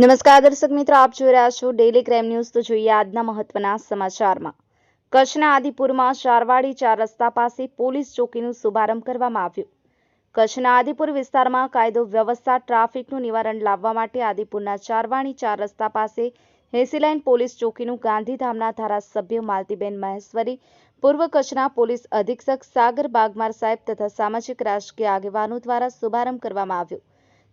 નમસ્કાર દર્શક મિત્રો, આપ જોઈ રહ્યા છો ડેલી ક્રાઇમ ન્યૂઝ તો જોઈએ આજના મહત્વના સમાચારમાં. કચ્છના આદિપુરમાં ચારવાડી ચાર રસ્તા પાસે પોલીસ ચોકીનું શુભારંભ કરવામાં આવ્યું. કચ્છના આદિપુર વિસ્તારમાં કાયદો વ્યવસ્થા, ટ્રાફિકનું નિવારણ લાવવા માટે આદિપુરના ચારવાણી ચાર રસ્તા પાસે એસી લાઇન પોલીસ ચોકીનું ગાંધીધામના ધારાસભ્ય માલતીબેન મહેશ્વરી, પૂર્વ કચ્છના પોલીસ અધિક્ષક સાગર બાગમાર સાહેબ તથા સામાજિક રાજકીય આગેવાનો દ્વારા શુભારંભ કરવામાં આવ્યો.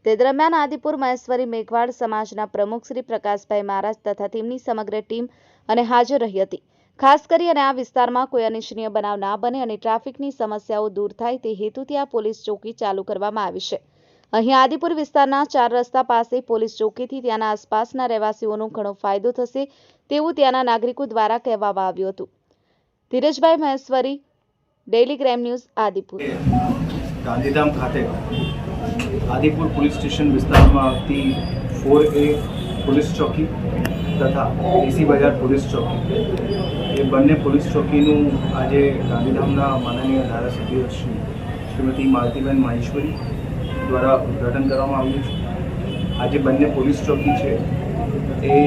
તે દરમિયાન આદિપુર મહેશ્વરી મેઘવાડ સમાજના પ્રમુખ શ્રી પ્રકાશભાઈ મહારાજ તથા તેમની સમગ્ર ટીમ અને હાજર રહી હતી. ખાસ કરી અને આ વિસ્તારમાં કોઈ અનિચ્છનીય બનાવ ના બને અને ટ્રાફિકની સમસ્યાઓ દૂર થાય તે હેતુથી આ પોલીસ ચોકી ચાલુ કરવામાં આવી છે. અહીં આદિપુર વિસ્તારના ચાર રસ્તા પાસે પોલીસ ચોકીથી ત્યાંના આસપાસના રહેવાસીઓનો ઘણો ફાયદો થશે તેવું ત્યાંના નાગરિકો દ્વારા કહેવામાં આવ્યું હતું. Dhirajbhai Maheshwari daily crime news Adipur. Gandhidham ખાતે આદિપુર પોલીસ સ્ટેશન વિસ્તારમાં આવતી ફોર એ પોલીસ ચોકી તથા એસી બજાર પોલીસ ચોકી. એ બંને પોલીસ ચોકીનું આજે ગાંધીધામના માનનીય ધારાસભ્ય શ્રી શ્રીમતી માલતીબેન માહેશ્વરી દ્વારા ઉદ્ઘાટન કરવામાં આવ્યું છે. આજે બંને પોલીસ ચોકી છે. એ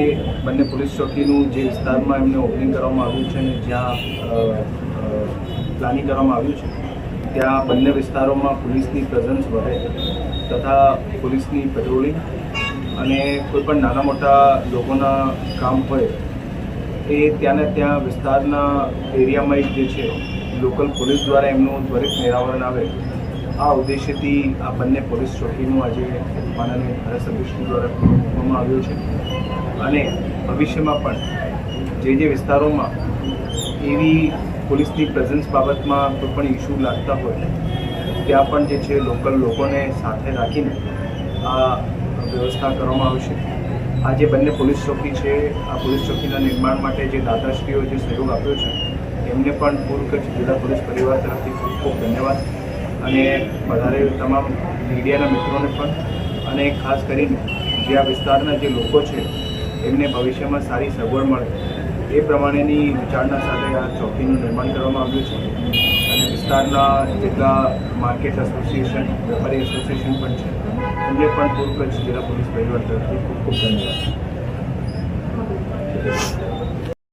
બંને પોલીસ ચોકીનું જે વિસ્તારમાં એમને ઓપનિંગ કરવામાં આવ્યું છે અને જ્યાં પ્લાનિંગ કરવામાં આવ્યું છે. ત્યાં બંને વિસ્તારોમાં પોલીસની પ્રેઝન્સ વધે તથા પોલીસની પેટ્રોલિંગ અને કોઈ પણ નાના મોટા લોકોના કામ હોય એ ત્યાંને ત્યાં વિસ્તારના એરિયામાં જે છે લોકલ પોલીસ દ્વારા એમનું ત્વરિત નિરાવરણ આવે. આ ઉદ્દેશ્યથી આ બંને પોલીસ ચોકીનું આજે માનનીય ધારાસભ્યશ્રી દ્વારા મૂકવામાં આવ્યું છે. અને ભવિષ્યમાં પણ જે જે વિસ્તારોમાં એવી પોલીસની પ્રેઝન્સ બાબતમાં કોઈ પણ ઇસ્યુ લાગતા હોય, ત્યાં પણ જે છે લોકલ લોકોને સાથે રાખીને આ વ્યવસ્થા કરવામાં આવશે. આ જે બંને પોલીસ ચોકી છે, આ પોલીસ ચોકીના નિર્માણ માટે જે દાતાશ્રીઓ જે સહયોગ આપ્યો છે, એમને પણ પૂર્વ કચ્છ જિલ્લા પોલીસ પરિવાર તરફથી ખૂબ ખૂબ ધન્યવાદ. અને વધારે તમામ મીડિયાના મિત્રોને પણ, અને ખાસ કરીને જે આ વિસ્તારના જે લોકો છે, એમને ભવિષ્યમાં સારી સગવડ મળે. એ પ્રમાણેની વિચારણા સાથે આ ચોકીનું નિર્માણ કરવામાં આવ્યું છે. અને વિસ્તારના જેટલા માર્કેટ એસોસિએશન વેપારી એસોસિએશન પણ છે. એમને પણ પૂર્વ કચ્છ જિલ્લા પોલીસ વહીવટ તરફથી ખૂબ ખૂબ ધન્યવાદ.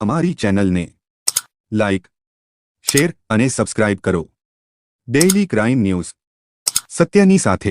અમારી ચેનલને લાઇક શેર અને સબસ્ક્રાઇબ કરો. Daily crime news. સત્યની સાથે.